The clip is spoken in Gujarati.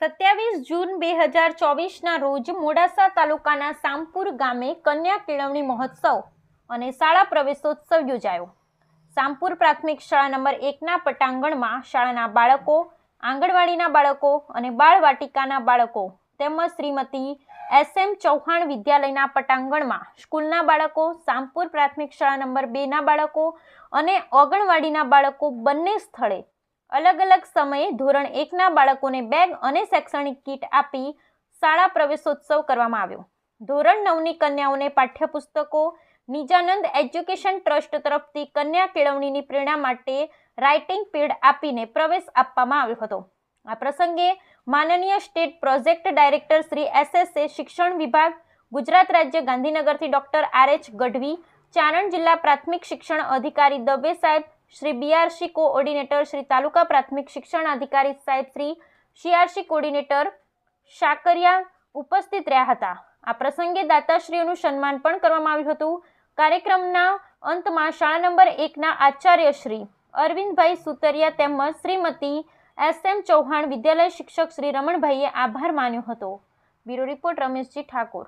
સત્યાવીસ જૂન બે હજાર ચોવીસના રોજ મોડાસા તાલુકાના સામપુર ગામે કન્યા કેળવણી મહોત્સવ અને શાળા પ્રવેશોત્સવ યોજાયો. સામપુર પ્રાથમિક શાળા નંબર એકના પટાંગણમાં શાળાના બાળકો, આંગણવાડીના બાળકો અને બાળવાટિકાના બાળકો તેમજ શ્રીમતી એસ એમ ચૌહાણ વિદ્યાલયના પટાંગણમાં સ્કૂલના બાળકો, સામપુર પ્રાથમિક શાળા નંબર બેના બાળકો અને આંગણવાડીના બાળકો બંને સ્થળે અલગ અલગ સમયે ધોરણ એકના બાળકોને બેગ અને શૈક્ષણિક કીટ આપી શાળા પ્રવેશોત્સવ કરવામાં આવ્યો. ધોરણ નવની કન્યાઓને પાઠ્યપુસ્તકો, નિજાનંદ એજ્યુકેશન ટ્રસ્ટ તરફથી કન્યા કેળવણીની પ્રેરણા માટે રાઇટિંગ પેડ આપીને પ્રવેશ આપવામાં આવ્યો હતો. આ પ્રસંગે માનનીય state project director Shri SSA શિક્ષણ વિભાગ, ગુજરાત રાજ્ય ગાંધીનગરથી ડોક્ટર આર એચ ગઢવી, ચારણ જિલ્લા પ્રાથમિક શિક્ષણ અધિકારી દવે સાહેબ શ્રી બીઆરસી કોઓર્ડિનેટર શ્રી તાલુકા પ્રાથમિક શિક્ષણ અધિકારી સાહેબ શ્રી સીઆરસી કોઓર્ડિનેટર શાકરિયા ઉપસ્થિત રહ્યા હતા. આ પ્રસંગે દાતાશ્રીઓનું સન્માન પણ કરવામાં આવ્યું હતું. કાર્યક્રમના અંતમાં શાળા નંબર એકના આચાર્ય શ્રી અરવિંદભાઈ સુતરિયા તેમજ શ્રીમતી એસ એમ ચૌહાણ વિદ્યાલય શિક્ષક શ્રી રમણભાઈએ આભાર માન્યો હતો. Bureau report Rameshji Thakor.